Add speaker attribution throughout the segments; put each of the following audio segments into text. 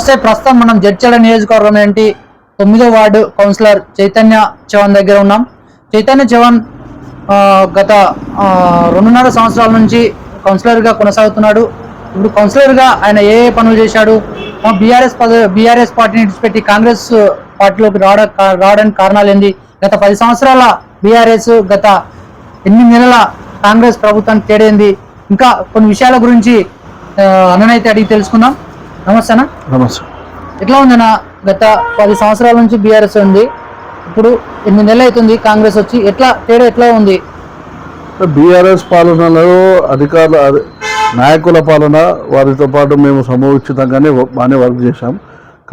Speaker 1: నమస్తే. ప్రస్తుతం మనం జడ్చల నియోజకవర్గం ఏంటి తొమ్మిదో వార్డు కౌన్సిలర్ చైతన్య చవన్ దగ్గర ఉన్నాం. చైతన్య చవన్ గత రెండున్నర సంవత్సరాల నుంచి కౌన్సిలర్గా కొనసాగుతున్నాడు. ఇప్పుడు కౌన్సిలర్గా ఆయన ఏ ఏ పనులు చేశాడు? బీఆర్ఎస్ పద బీఆర్ఎస్ పార్టీని విడిచిపెట్టి కాంగ్రెస్ పార్టీలోకి రావడ రావడానికి కారణాలు ఏంది? గత పది సంవత్సరాల బీఆర్ఎస్ గత ఎనిమిది నెలల కాంగ్రెస్ ప్రభుత్వానికి తేడైంది ఇంకా కొన్ని విషయాల గురించి అన్ననైతే అడిగి తెలుసుకుందాం. నమస్తే అన్న
Speaker 2: నమస్తే.
Speaker 1: ఎట్లా ఉందన్న గత పది సంవత్సరాల నుంచి బీఆర్ఎస్ ఉంది. ఇప్పుడు ఎనిమిది నెలలు అవుతుంది కాంగ్రెస్ వచ్చి? ఎట్లా తేడా ఎట్లా ఉంది?
Speaker 2: బీఆర్ఎస్ పాలనలో అధికారుల నాయకుల పాలన వారితో పాటు మేము సమూచితంగానే బాగానే వర్క్ చేశాం.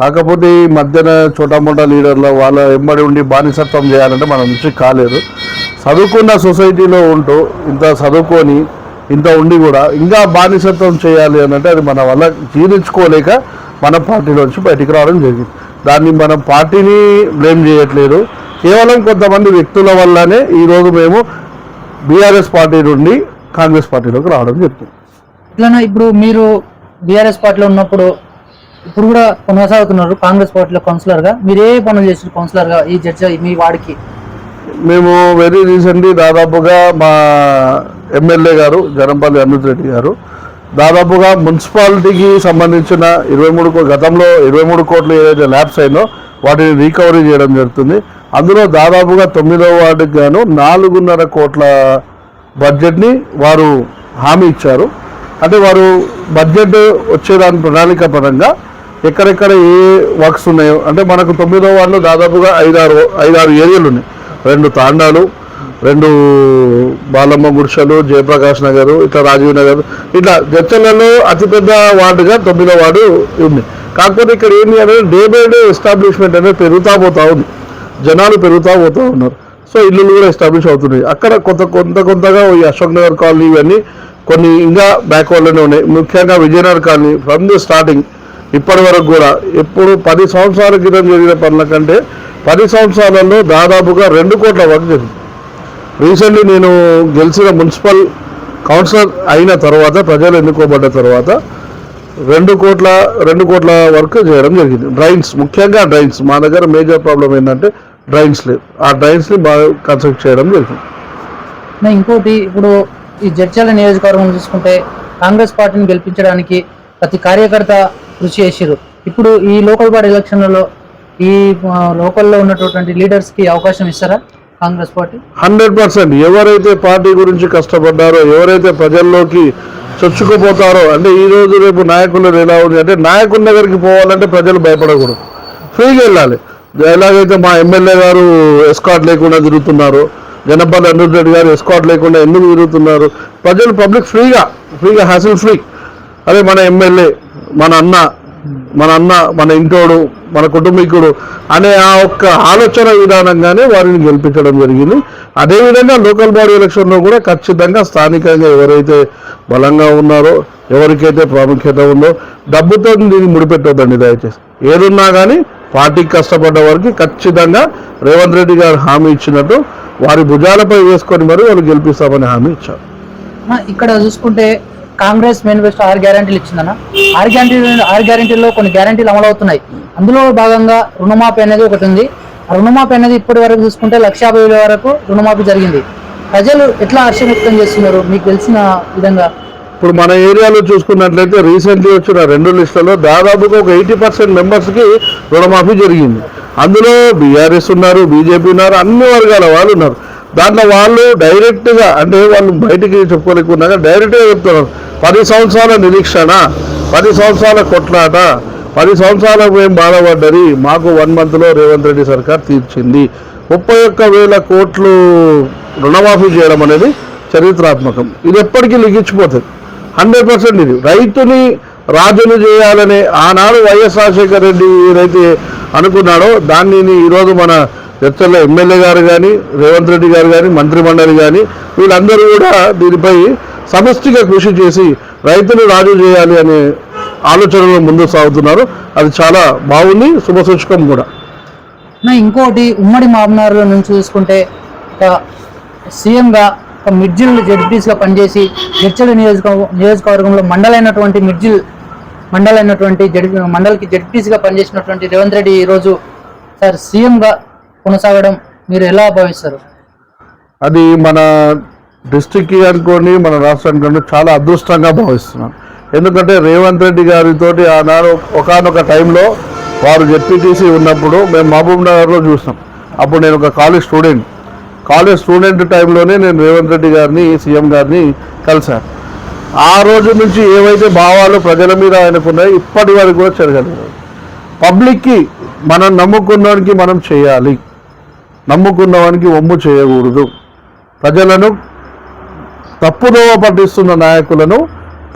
Speaker 2: కాకపోతే ఈ మధ్యన చోటామోటా లీడర్ల వాళ్ళ ఎంబడి ఉండి బానిసత్వం చేయాలంటే మన నుంచి కాలేదు. చదువుకున్న సొసైటీలో ఉంటూ ఇంత చదువుకొని ఇంత ఉండి కూడా ఇంకా బానిసత్వం చేయాలి అని అంటే అది మన వల్ల జీర్ణించుకోలేక మన పార్టీలోంచి బయటికి రావడం జరిగింది. దాన్ని మనం పార్టీని బ్లేమ్ చేయట్లేదు. కేవలం కొంతమంది వ్యక్తుల వల్లనే ఈరోజు మేము బీఆర్ఎస్ పార్టీ నుండి కాంగ్రెస్ పార్టీలోకి రావడం జరిగింది
Speaker 1: ఇట్లా ఇప్పుడు మీరు బీఆర్ఎస్ పార్టీలో ఉన్నప్పుడు ఇప్పుడు కూడా కొనసాగుతున్నారు కాంగ్రెస్ పార్టీలో కౌన్సిలర్గా మీరు ఏ పనులు చేసారు కౌన్సిలర్గా ఈ జడ్జి మీ వాడికి
Speaker 2: మేము వెరీ రీసెంట్లీ దాదాపుగా మా ఎమ్మెల్యే గారు జనంపల్లి అమిత్ రెడ్డి గారు. దాదాపుగా మున్సిపాలిటీకి సంబంధించిన ఇరవై మూడు గతంలో ఇరవై మూడు కోట్లు ఏదైతే ల్యాబ్స్ అయినో వాటిని రీకవరీ చేయడం జరుగుతుంది. అందులో దాదాపుగా తొమ్మిదవ వార్డుకి గాను నాలుగున్నర కోట్ల బడ్జెట్ని వారు హామీ ఇచ్చారు. అంటే వారు బడ్జెట్ వచ్చేదాని ప్రణాళిక పరంగా ఎక్కడెక్కడ ఏ వర్క్స్ ఉన్నాయో అంటే మనకు తొమ్మిదో వార్డులో దాదాపుగా ఐదారు ఐదారు ఏరియాలు ఉన్నాయి. రెండు తాండాలు రెండు బాలమ్మ గుడిసెలు జయప్రకాష్ నగర్ ఇట్లా రాజీవ్ నగర్. ఇట్లా జడ్చలలో అతిపెద్ద వార్డుగా తొమ్మిదో వార్డు ఉంది. కాకపోతే ఇక్కడ ఏంటి అనేది డే బై డే ఎస్టాబ్లిష్మెంట్ అనేది పెరుగుతూ పోతూ ఉంది. జనాలు పెరుగుతూ పోతూ ఉన్నారు. సో ఇల్లులు కూడా ఎస్టాబ్లిష్ అవుతున్నాయి. అక్కడ కొంత కొంత కొంతగా ఈ అశోక్ నగర్ కాలనీ ఇవన్నీ కొన్ని ఇంకా బ్యాక్వర్డ్లోనే ఉన్నాయి. ముఖ్యంగా Vijayanagar colony from the starting ఇప్పటి వరకు కూడా ఎప్పుడు పది సంవత్సరాల క్రితం జరిగిన పనుల కంటే పది సంవత్సరాలలో దాదాపుగా రెండు కోట్ల వర్క్ జరిగింది. రీసెంట్లీ నేను గెలిచిన మున్సిపల్ కౌన్సిలర్ అయిన తర్వాత ప్రజలు ఎన్నుకోబడ్డ తర్వాత రెండు కోట్ల రెండు కోట్ల వర్క్ చేయడం జరిగింది. డ్రైన్స్ ముఖ్యంగా డ్రైన్స్ మా దగ్గర మేజర్ ప్రాబ్లం ఏంటంటే డ్రైన్స్ లేవు. ఆ డ్రైన్స్ని బాగా కన్స్ట్రక్ట్ చేయడం జరిగింది.
Speaker 1: నా ఇంకోటి ఇప్పుడు ఈ జడ్చల నియోజకవర్గం చూసుకుంటే కాంగ్రెస్ పార్టీని గెలిపించడానికి ప్రతి కార్యకర్త కృషి చేసిరు ఇప్పుడు ఈ లోకల్ బాడీ ఎలక్షన్లలో ఈ లోకల్లో ఉన్నటువంటి లీడర్స్కి అవకాశం ఇస్తారా? కాంగ్రెస్ పార్టీ?
Speaker 2: Hundred percent. ఎవరైతే పార్టీ గురించి కష్టపడ్డారో ఎవరైతే ప్రజల్లోకి చొచ్చుకుపోతారో అంటే ఈ రోజు రేపు నాయకులు ఎలా ఉంది? అంటే నాయకుల దగ్గరికి పోవాలంటే ప్రజలు భయపడకూడదు. ఫ్రీగా వెళ్ళాలి. ఎలాగైతే మా ఎమ్మెల్యే గారు ఎస్కాట్ లేకుండా తిరుగుతున్నారు జనపల్లి అనిరుద్ రెడ్డి గారు ఎస్కాట్ లేకుండా ఎందుకు తిరుగుతున్నారు? ప్రజలు పబ్లిక్ ఫ్రీగా ఫ్రీగా హ్యాసిల్ ఫ్రీ అదే మన ఎమ్మెల్యే మన అన్న మన అన్న మన ఇంటోడు మన కుటుంబీకుడు అనే ఆ ఒక్క ఆలోచన విధానంగానే వారిని గెలిపించడం జరిగింది. అదేవిధంగా లోకల్ బాడీ ఎలక్షన్లో కూడా ఖచ్చితంగా స్థానికంగా ఎవరైతే బలంగా ఉన్నారో ఎవరికైతే ప్రాముఖ్యత ఉందో డబ్బుతో దీన్ని ముడిపెట్టొద్దండి దయచేసి. ఏదున్నా కానీ పార్టీకి కష్టపడ్డ వారికి ఖచ్చితంగా రేవంత్ రెడ్డి గారు హామీ ఇచ్చినట్టు వారి భుజాలపై వేసుకొని మరి వాళ్ళు గెలిపిస్తామని హామీ ఇచ్చారు.
Speaker 1: ఇక్కడ చూసుకుంటే కాంగ్రెస్ మేనిఫెస్టో ఆరు గ్యారంటీలు ఇచ్చిందన్న. ఆరు గ్యారంటీ ఆరు గ్యారంటీలో కొన్ని గ్యారంటీలు అమలు అవుతున్నాయి అందులో భాగంగా రుణమాఫీ అనేది ఒకటి ఉంది. ఆ రుణమాఫీ అనేది ఇప్పటి వరకు చూసుకుంటే లక్ష యాభై వేల వరకు రుణమాఫీ జరిగింది. ప్రజలు ఎట్లా హర్షం వ్యక్తం చేస్తున్నారు? మీకు తెలిసిన విధంగా.
Speaker 2: ఇప్పుడు మన ఏరియాలో చూసుకున్నట్లయితే రీసెంట్లీ వచ్చిన రెండు లిస్టులలో దాదాపుగా ఒక ఎయిటీ పర్సెంట్ మెంబర్స్కి రుణమాఫీ జరిగింది. అందులో బీఆర్ఎస్ ఉన్నారు బీజేపీ ఉన్నారు అన్ని వర్గాల వాళ్ళు ఉన్నారు. దాంట్లో వాళ్ళు డైరెక్ట్గా అంటే వాళ్ళు బయటికి చెప్పుకోలేకున్నాక డైరెక్ట్గా చెప్తున్నారు. పది సంవత్సరాల నిరీక్షణ పది సంవత్సరాల కొట్లాట పది సంవత్సరాలకు మేము బాధపడ్డది? మాకు వన్ మంత్లో రేవంత్ రెడ్డి సర్కార్ తీర్చింది. ముప్పై ఒక్క వేల కోట్లు రుణమాఫీ చేయడం అనేది చరిత్రాత్మకం. ఇది ఎప్పటికీ లిగించిపోతుంది హండ్రెడ్ పర్సెంట్ ఇది. రైతుని రాజులు చేయాలనే ఆనాడు వైఎస్ రాజశేఖర రెడ్డి ఏదైతే అనుకున్నాడో దాన్ని ఈరోజు మన చర్చల ఎమ్మెల్యే గారు కానీ రేవంత్ రెడ్డి గారు కానీ మంత్రిమండలి కానీ వీళ్ళందరూ కూడా దీనిపై సమష్టిగా కృషి చేసి రైతులు రాజు చేయాలి అనే ఆలోచనలో ముందుకు సాగుతున్నారు. అది చాలా బాగుంది. శుభసూచకం కూడా.
Speaker 1: నా ఇంకోటి ఉమ్మడి మామనారులో నుంచి చూసుకుంటే ఒక సీఎంగా ఒక మిడ్జిల్ జడ్పీస్గా పనిచేసి మిర్చిల్ నియోజక నియోజకవర్గంలో మండలైనటువంటి మిడ్జిల్ మండలైనటువంటి అయినటువంటి జడ్ మండల్కి జడ్పీసీగా పనిచేసినటువంటి రేవంత్ రెడ్డి ఈరోజు సార్ సీఎంగా కొనసాగడం మీరు ఎలా భావిస్తారు?
Speaker 2: అది మన డిస్టిక్కి అనుకోని మన రాష్ట్రానికి అనుకోని చాలా అదృష్టంగా భావిస్తున్నాను ఎందుకంటే రేవంత్ రెడ్డి గారితో ఆనాడు ఒకనొక టైంలో వారు జెడ్పీటీసీ ఉన్నప్పుడు మేము మహబూబ్ నగర్లో చూసాం అప్పుడు నేను ఒక కాలేజ్ స్టూడెంట్. కాలేజ్ స్టూడెంట్ టైంలోనే నేను రేవంత్ రెడ్డి గారిని సీఎం గారిని కలిశాను. ఆ రోజు నుంచి ఏవైతే భావాలు ప్రజల మీద ఆయనకున్నాయో ఇప్పటి వరకు కూడా జరగలేదు పబ్లిక్కి మనం నమ్ముకున్నవానికి మనం చేయాలి. నమ్ముకున్నవానికి ఒమ్ము చేయకూడదు. ప్రజలను తప్పుదోవ పట్టిస్తున్న నాయకులను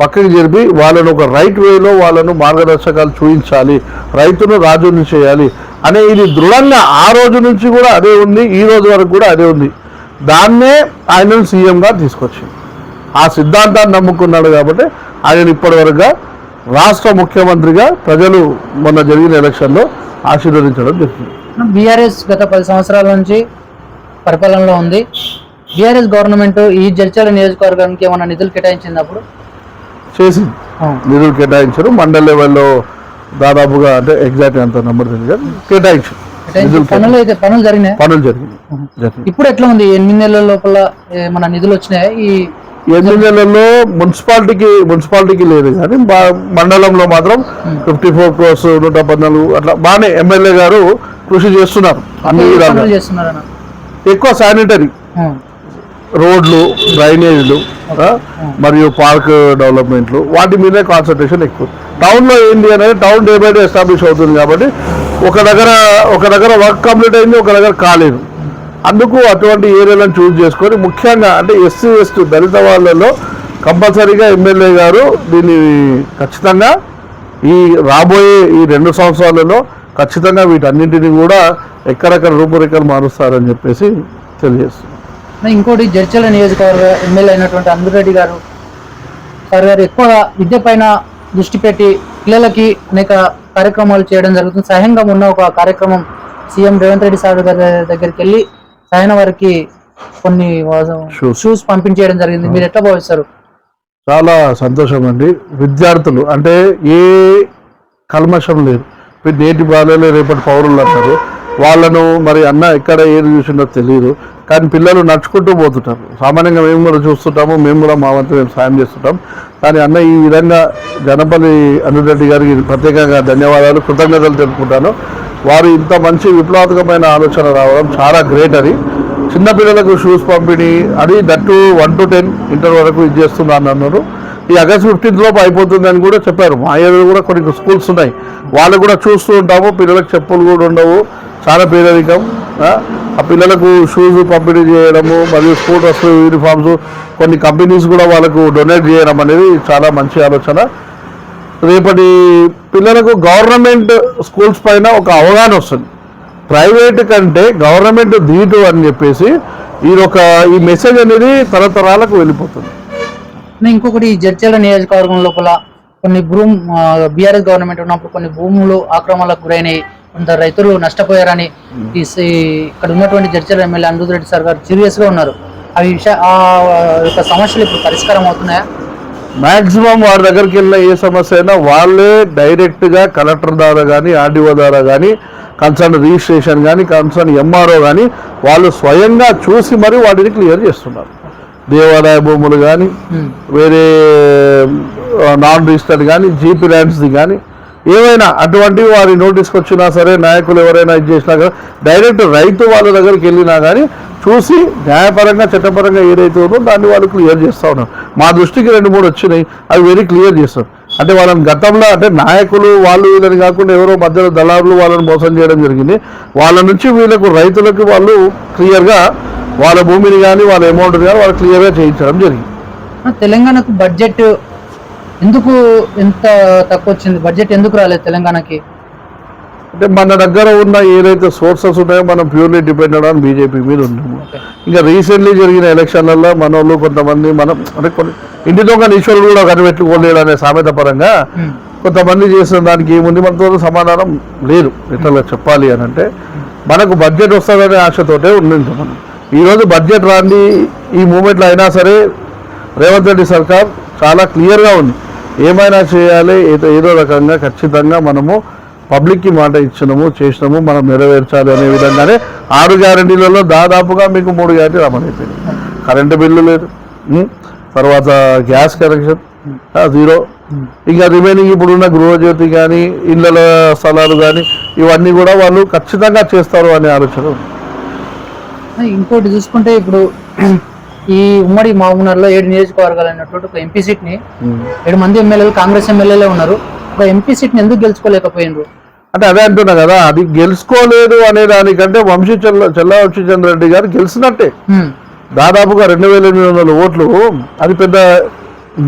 Speaker 2: పక్కకి జరిపి వాళ్ళను ఒక రైట్ వేలో వాళ్ళను మార్గదర్శకాలు చూపించాలి. రైతును రాజుని చేయాలి. అనే ఇది దృఢంగా ఆ రోజు నుంచి కూడా అదే ఉంది ఈ రోజు వరకు కూడా అదే ఉంది. దాన్నే ఆయనను సీఎంగా తీసుకొచ్చింది. ఆ సిద్ధాంతాన్ని నమ్ముకున్నాడు కాబట్టి ఆయన ఇప్పటివరకుగా రాష్ట్ర ముఖ్యమంత్రిగా ప్రజలు మొన్న జరిగిన ఎలక్షన్లో ఆశీర్వదించడం జరిగింది
Speaker 1: బీఆర్ఎస్ గత పది సంవత్సరాల నుంచి పరిపాలనలో ఉంది. బీఆర్ఎస్ గవర్నమెంట్ ఈ జడ్చల నియోజకవర్గానికి ఏమైనా నిధులు కేటాయించింది అప్పుడు
Speaker 2: చేసింది నిధులు కేటాయించారు. మండల్ లెవెల్లో దాదాపుగా అంటే ఎగ్జాక్ట్ అంత నెంబర్ తెలియదు కేటాయించారు.
Speaker 1: పనులు అయితే పనులు జరిగినాయి?
Speaker 2: పనులు
Speaker 1: ఇప్పుడు ఎట్లా ఉంది? ఎనిమిది నెలల లోపల మన నిధులు వచ్చినాయి? ఈ
Speaker 2: ఎనిమిది నెలల్లో మున్సిపాలిటీకి మున్సిపాలిటీకి లేదు కానీ మండలంలో మాత్రం ఫిఫ్టీ ఫోర్ క్రోర్స్ నూట పద్నాలుగు అట్లా బాగానే ఎమ్మెల్యే గారు కృషి చేస్తున్నారు అన్ని విధాలుగా. ఎక్కువ శానిటరీ. రోడ్లు డ్రైనేజీలు మరియు పార్క్ డెవలప్మెంట్లు వాటి మీదే కాన్సన్ట్రేషన్ ఎక్కువ. టౌన్లో ఏంటి అనేది town day by day establish అవుతుంది కాబట్టి ఒక దగ్గర ఒక దగ్గర వర్క్ కంప్లీట్ అయింది ఒక దగ్గర కాలేదు. అందుకు అటువంటి ఏరియాలను చూస్ చేసుకొని ముఖ్యంగా అంటే ఎస్సీ ఎస్టీ దళిత వాళ్ళలో కంపల్సరీగా ఎమ్మెల్యే గారు దీన్ని ఖచ్చితంగా ఈ రాబోయే ఈ రెండు సంవత్సరాలలో ఖచ్చితంగా వీటన్నింటినీ కూడా ఎక్కడెక్కడ రూపురేఖలు మారుస్తారని చెప్పేసి తెలియజేస్తుంది
Speaker 1: ఇంకోటి జడ్చల నియోజకవర్గ ఎమ్మెల్యే అయినటువంటి అంబిరెడ్డి గారు సార్ గారు ఎక్కువగా విద్య పైన దృష్టి పెట్టి పిల్లలకి అనేక కార్యక్రమాలు చేయడం జరుగుతుంది. సహాయంగా ఉన్న ఒక కార్యక్రమం సీఎం రేవంత్ రెడ్డి సార్ గారి దగ్గరికి వెళ్ళి సహాయన వారికి కొన్ని. షూస్ పంపించేయడం జరిగింది. మీరు ఎట్లా భావిస్తారు?
Speaker 2: చాలా సంతోషం అండి. విద్యార్థులు అంటే ఏ కల్మషం లేదు. నేటి బాలలే రేపటి పౌరులు అంటారు వాళ్ళను మరి అన్న ఎక్కడ ఏది చూసిందో తెలియదు కానీ పిల్లలు నడుచుకుంటూ పోతుంటారు. సామాన్యంగా మేము కూడా చూస్తుంటాము. మేము కూడా మా వంతు మేము సాయం చేస్తుంటాం. కానీ అన్న ఈ విధంగా జనపల్లి అనురెడ్డి గారికి ప్రత్యేకంగా ధన్యవాదాలు కృతజ్ఞతలు తెలుపుకుంటాను. వారు ఇంత మంచి విప్లవాత్మకమైన ఆలోచన రావడం చాలా గ్రేట్ అది. చిన్నపిల్లలకు షూస్ పంపిణీ అది that one to ten inter వరకు ఇది చేస్తున్నాను అన్నారు. ఈ ఆగస్ట్ ఫిఫ్టీన్త్ లోపు అయిపోతుంది అని కూడా చెప్పారు. మా ఏరియాలో కూడా కొన్ని స్కూల్స్ ఉన్నాయి. వాళ్ళు కూడా చూస్తూ ఉంటాము. పిల్లలకు చెప్పులు కూడా ఉండవు. చాలా పేదరికం ఆ, పిల్లలకు షూస్ పంపిణీ చేయడము మరియు స్కూల్ డ్రెస్ యూనిఫామ్స్ కొన్ని కంపెనీస్ కూడా వాళ్ళకు డొనేట్ చేయడం అనేది చాలా మంచి ఆలోచన. రేపటి పిల్లలకు గవర్నమెంట్ స్కూల్స్ పైన ఒక అవగాహన వస్తుంది. ప్రైవేట్ కంటే గవర్నమెంట్ ధీటు అని చెప్పేసి ఈ ఒక ఈ మెసేజ్ అనేది తరతరాలకు వెళ్ళిపోతుంది.
Speaker 1: ఇంకొకటి ఈ జడ్చల నియోజకవర్గం లోపల కొన్ని భూమి బీఆర్ఎస్ గవర్నమెంట్ ఉన్నప్పుడు కొన్ని భూములు ఆక్రమణలకు గురైనాయి కొందరు రైతులు నష్టపోయారని ఇక్కడ ఉన్నటువంటి జడ్చల ఎమ్మెల్యే అనిరుద్ రెడ్డి సార్ గారు సీరియస్గా ఉన్నారు. అవి విషయ ఆ యొక్క సమస్యలు ఇప్పుడు పరిష్కారం అవుతున్నాయా?
Speaker 2: మాక్సిమం వారి దగ్గరికి వెళ్ళిన ఏ సమస్య అయినా వాళ్ళే డైరెక్ట్గా కలెక్టర్ ద్వారా కానీ ఆర్డీఓ ద్వారా కానీ కన్సర్న్ రిజిస్ట్రేషన్ కానీ కన్సర్న్ ఎంఆర్ఓ కానీ వాళ్ళు స్వయంగా చూసి మరి వాటిని క్లియర్ చేస్తున్నారు. దేవాదాయ భూములు కానీ. వేరే నాన్ రిజిస్టర్డ్ కానీ జీపీ ల్యాండ్స్ది కానీ ఏవైనా అటువంటి వారి నోటీస్కి వచ్చినా సరే నాయకులు ఎవరైనా ఇది చేసినా కానీ డైరెక్ట్ రైతు వాళ్ళ దగ్గరికి వెళ్ళినా కానీ చూసి న్యాయపరంగా చట్టపరంగా ఏదైతే ఉందో దాన్ని వాళ్ళు క్లియర్ చేస్తూ ఉన్నారు. మా దృష్టికి రెండు మూడు వచ్చినాయి అవి వెరీ క్లియర్ చేస్తారు అంటే వాళ్ళని గతంలో అంటే నాయకులు వాళ్ళు వీళ్ళని కాకుండా ఎవరో మధ్యలో దళారులు వాళ్ళని మోసం చేయడం జరిగింది. వాళ్ళ నుంచి వీళ్ళకు రైతులకు వాళ్ళు క్లియర్గా వాళ్ళ భూమిని కానీ వాళ్ళ అమౌంట్ కానీ వాళ్ళు క్లియర్గా చేయించడం జరిగింది.
Speaker 1: తెలంగాణకు బడ్జెట్ ఎందుకు ఎంత తక్కువ వచ్చింది బడ్జెట్ ఎందుకు రాలేదు తెలంగాణకి?
Speaker 2: అంటే మన దగ్గర ఉన్న ఏదైతే సోర్సెస్ ఉన్నాయో మనం ప్యూర్లీ డిపెండెడ్ ఆన్ బీజేపీ మీద ఉన్నాము.
Speaker 1: ఓకే.
Speaker 2: ఇంకా రీసెంట్లీ జరిగిన ఎలక్షన్లలో మన వాళ్ళు కొంతమంది మనం అంటే కొన్ని ఇంటి దొంగ ఈశ్వరులు కూడా కనిపెట్టుకోలేడు అనే సామెత పరంగా. కొంతమంది చేసిన దానికి ఏముంది? మనతో సమాధానం లేదు. ఇట్లా చెప్పాలి అని అంటే మనకు బడ్జెట్ వస్తుందనే ఆశతోటే ఉండింది మనం. ఈరోజు బడ్జెట్ రాంది ఈ మూమెంట్లో అయినా సరే రేవంత్ రెడ్డి సర్కార్ చాలా క్లియర్గా ఉంది. ఏమైనా చేయాలి ఏదో ఏదో రకంగా ఖచ్చితంగా మనము పబ్లిక్కి మాట ఇచ్చినాము చేసినాము మనం నెరవేర్చాలి అనే విధంగానే ఆరు గ్యారంటీలలో దాదాపుగా మీకు మూడు గ్యారంటీ రమ్మనైపోయింది కరెంటు బిల్లు లేదు తర్వాత గ్యాస్ కనెక్షన్ జీరో. ఇంకా రిమైనింగ్ ఇప్పుడున్న గృహజ్యోతి కానీ ఇళ్ళ స్థలాలు కానీ ఇవన్నీ కూడా వాళ్ళు ఖచ్చితంగా చేస్తారు అనే ఆలోచన ఉంది.
Speaker 1: ఇంకోటి చూసుకుంటే ఇప్పుడు ఈ ఉమ్మడి మహబూబ్నగర్లో ఏడు నియోజకవర్గాలు అన్నటువంటి ఒక ఎంపీ సీట్ని
Speaker 2: ఉం.
Speaker 1: ఏడు మంది ఎమ్మెల్యేలు కాంగ్రెస్ ఎమ్మెల్యేలే ఉన్నారు ఒక ఎంపీ సీట్ని ఎందుకు గెలుచుకోలేకపోయినారు
Speaker 2: అంటే అదే అంటున్నా కదా అది గెలుచుకోలేదు అనే దానికంటే వంశీ చెల్ల చెల్ల వంశీచంద్ర రెడ్డి గారు గెలిచినట్టే. దాదాపుగా రెండు వేల ఎనిమిది వందల ఓట్లు అది పెద్ద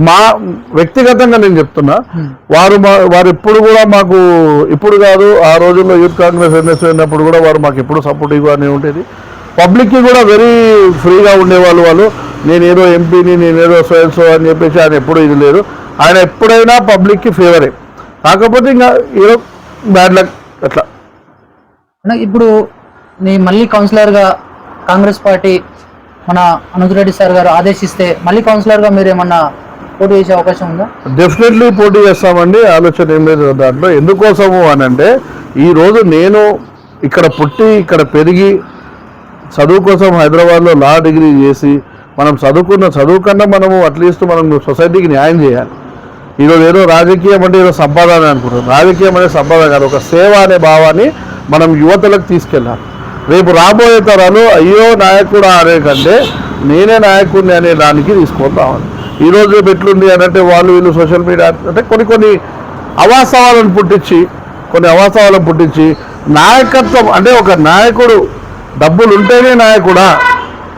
Speaker 2: మా వ్యక్తిగతంగా నేను చెప్తున్నా. వారు మా వారు ఎప్పుడు కూడా మాకు ఇప్పుడు కాదు ఆ రోజుల్లో యూత్ కాంగ్రెస్ ఎన్ఎస్ అయినప్పుడు కూడా వారు మాకు ఎప్పుడు సపోర్టివ్గా అనే ఉండేది పబ్లిక్కి కూడా వెరీ ఫ్రీగా ఉండేవాళ్ళు వాళ్ళు. నేను ఏదో ఎంపీని నేను ఏదో సో అని చెప్పేసి ఆయన ఎప్పుడు ఇది లేదు. ఆయన ఎప్పుడైనా పబ్లిక్కి ఫేవరే కాకపోతే ఇంకా ఏదో బ్యాడ్ లక్ అట్లా.
Speaker 1: ఇప్పుడు నీ మళ్ళీ కౌన్సిలర్గా కాంగ్రెస్ పార్టీ మన అనుజ్ రెడ్డి సార్ గారు ఆదేశిస్తే మళ్ళీ కౌన్సిలర్గా మీరు ఏమన్నా పోటీ చేసే అవకాశం ఉందా?
Speaker 2: డెఫినెట్లీ పోటీ చేస్తామండి. ఆలోచన ఏం లేదు దాంట్లో. ఎందుకోసము అని అంటే ఈరోజు నేను ఇక్కడ పుట్టి ఇక్కడ పెరిగి చదువు కోసం హైదరాబాద్లో లా డిగ్రీ చేసి మనం చదువుకున్న చదువు కన్నా మనము అట్లీస్ట్ మనం సొసైటీకి న్యాయం చేయాలి. ఈరోజు ఏదో రాజకీయం అంటే ఏదో సంపాదన అనుకుంటాం రాజకీయం అనే సంపాదన కాదు ఒక సేవ అనే భావాన్ని మనం యువతలకు తీసుకెళ్ళాలి. రేపు రాబోయే తరాలు అయ్యో నాయకుడు అనే కంటే నేనే నాయకుడిని అనే దానికి తీసుకొని రావాలి ఈరోజు ఎట్లుంది అని అంటే వాళ్ళు వీళ్ళు సోషల్ మీడియా అంటే కొన్ని కొన్ని అవాస్తవాలను పుట్టించి కొన్ని అవాస్తవాలను పుట్టించి నాయకత్వం అంటే ఒక నాయకుడు డబ్బులు ఉంటేనే నాయకుడా.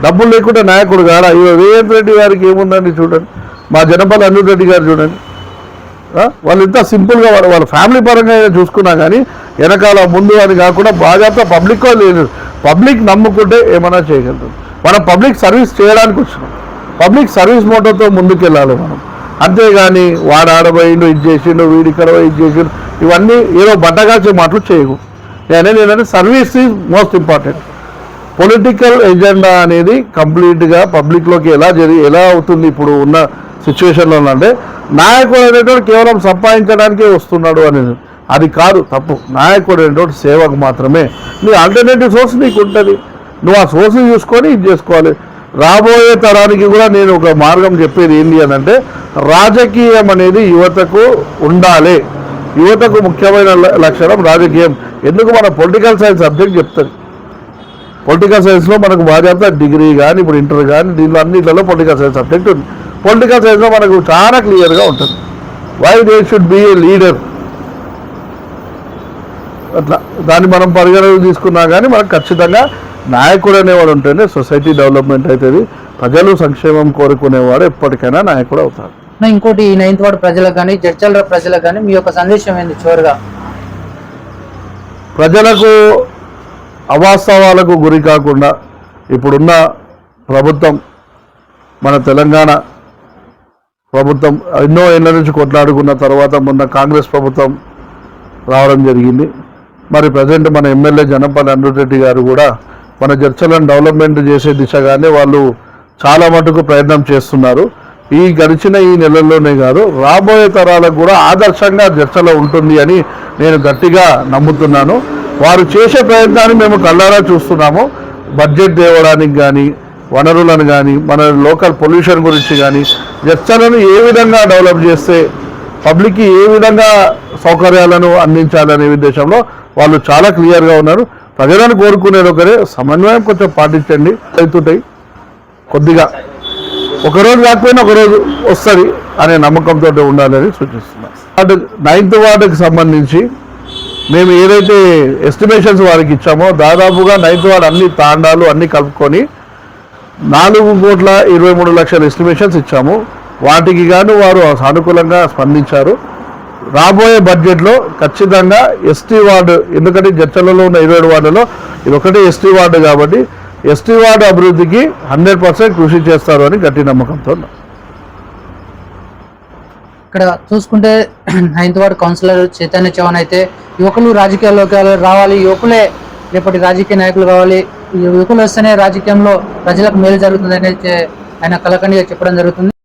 Speaker 2: డబ్బులు లేకుంటే నాయకుడు కాడా? అయ్యో రేవంత్ రెడ్డి గారికి ఏముందండి చూడండి. మా జనపల్లి అనిల్ రెడ్డి గారు చూడండి. వాళ్ళు ఇంత సింపుల్గా వాళ్ళు వాళ్ళ ఫ్యామిలీ పరంగా అయినా చూసుకున్నా కానీ వెనకాల ముందు అని కాకుండా బాధ్యత పబ్లిక్ లేదు పబ్లిక్ నమ్ముకుంటే ఏమైనా చేయగలుగుతాం. మనం పబ్లిక్ సర్వీస్ చేయడానికి వచ్చినాం. పబ్లిక్ సర్వీస్ మోటోతో ముందుకెళ్ళాలి మనం. అంతేగాని వాడు ఆడబోయిండు ఇది చేసిండు వీడి ఇక్కడ ఇది చేసిండు ఇవన్నీ ఏదో బట్టగాల్చే మాటలు చేయకు. నేను ఏంటంటే service is most important. Political agenda అనేది కంప్లీట్గా పబ్లిక్లోకి ఎలా జరిగి ఎలా అవుతుంది ఇప్పుడు ఉన్న సిచ్యువేషన్లో అంటే నాయకుడు అనేటువంటి కేవలం సంపాదించడానికే వస్తున్నాడు అనేది. అది కాదు తప్పు. నాయకుడు అనేటువంటి సేవకు మాత్రమే. నీ ఆల్టర్నేటివ్ సోర్స్ నీకు ఉంటుంది నువ్వు ఆ సోర్స్ని చూసుకొని ఇది చేసుకోవాలి. రాబోయే తరానికి కూడా నేను ఒక మార్గం చెప్పేది ఏంటి అని అంటే రాజకీయం అనేది యువతకు ఉండాలి. యువతకు ముఖ్యమైన లక్షణం రాజకీయం. ఎందుకు మన పొలిటికల్ సైన్స్ సబ్జెక్ట్ చెప్తుంది? పొలిటికల్ సైన్స్లో మనకు బాధ్యత డిగ్రీ కానీ ఇప్పుడు ఇంటర్ కానీ దీనిలో అన్నింటిలో పొలిటికల్ సైన్స్ సబ్జెక్ట్ ఉంది. పొలిటికల్ సైన్స్లో మనకు చాలా క్లియర్గా ఉంటుంది. Why they should be a leader అట్లా. దాన్ని మనం పరిగణలోకి తీసుకున్నా కానీ మనకు ఖచ్చితంగా నాయకుడు అనేవాడు ఉంటేనే సొసైటీ డెవలప్మెంట్ అవుతుంది. ప్రజలు సంక్షేమం కోరుకునేవాడు ఎప్పటికైనా నాయకుడు అవుతాడు.
Speaker 1: ఇంకోటి ఈ నైన్త్ వార్డు ప్రజలకు కానీ జడ్చల్ ప్రజలకు కానీ మీ యొక్క సందేశం ఏంది చివరిగా?
Speaker 2: ప్రజలకు అవాస్తవాలకు గురి కాకుండా ఇప్పుడున్న ప్రభుత్వం మన తెలంగాణ ప్రభుత్వం ఎన్నో ఏళ్ళ నుంచి కొట్లాడుకున్న తర్వాత మొన్న కాంగ్రెస్ ప్రభుత్వం రావడం జరిగింది. మరి ప్రజెంట్ మన ఎమ్మెల్యే జనపల్లి అన్రురెడ్డి గారు కూడా మన చర్చలను డెవలప్మెంట్ చేసే దిశగానే వాళ్ళు చాలా మటుకు ప్రయత్నం చేస్తున్నారు. ఈ గడిచిన ఈ నెలల్లోనే కాదు రాబోయే తరాలకు కూడా ఆదర్శంగా చర్చలో ఉంటుంది అని నేను గట్టిగా నమ్ముతున్నాను. వారు చేసే ప్రయత్నాన్ని మేము కళ్ళారా చూస్తున్నాము. బడ్జెట్ తేవడానికి కానీ వనరులను కానీ మన లోకల్ పొల్యూషన్ గురించి కానీ చర్చలను ఏ విధంగా డెవలప్ చేస్తే పబ్లిక్కి ఏ విధంగా సౌకర్యాలను అందించాలనే ఉద్దేశంలో వాళ్ళు చాలా క్లియర్గా ఉన్నారు. ప్రజలను కోరుకునేది ఒకరే సమన్వయం కొంచెం పాటించండి. అవుతుంటాయి. కొద్దిగా ఒకరోజు కాకపోయినా ఒకరోజు వస్తుంది అనే నమ్మకంతో ఉండాలని సూచిస్తున్నాను వార్డు నైన్త్ వార్డుకి సంబంధించి మేము ఏదైతే ఎస్టిమేషన్స్ వారికి ఇచ్చామో దాదాపుగా నైన్త్ వార్డ్ అన్ని తాండాలు అన్ని కలుపుకొని నాలుగు కోట్ల ఇరవై మూడు లక్షల ఎస్టిమేషన్స్ ఇచ్చాము వాటికి గాను వారు సానుకూలంగా స్పందించారు రాబోయే బడ్జెట్లో ఖచ్చితంగా ఎస్టీ వార్డు ఎందుకంటే జడ్చలలో ఉన్న ఇరవై ఏడు వార్డులో ఇది ఒకటే ఎస్టీ వార్డు కాబట్టి ఎస్టీ వార్డు అభివృద్ధికి హండ్రెడ్ పర్సెంట్ కృషి చేస్తారు అని గట్టి నమ్మకంతో ఉన్నాం.
Speaker 1: ఇక్కడ చూసుకుంటే ninth ward councillor Chaitanya Chauhan అయితే యువకులు రాజకీయాల్లోకి రావాలి యువకులే రేపటి రాజకీయ నాయకులు కావాలి. యువకులు వస్తేనే రాజకీయంలో ప్రజలకు మేలు జరుగుతుంది ఆయన కలకండిగా చెప్పడం జరుగుతుంది.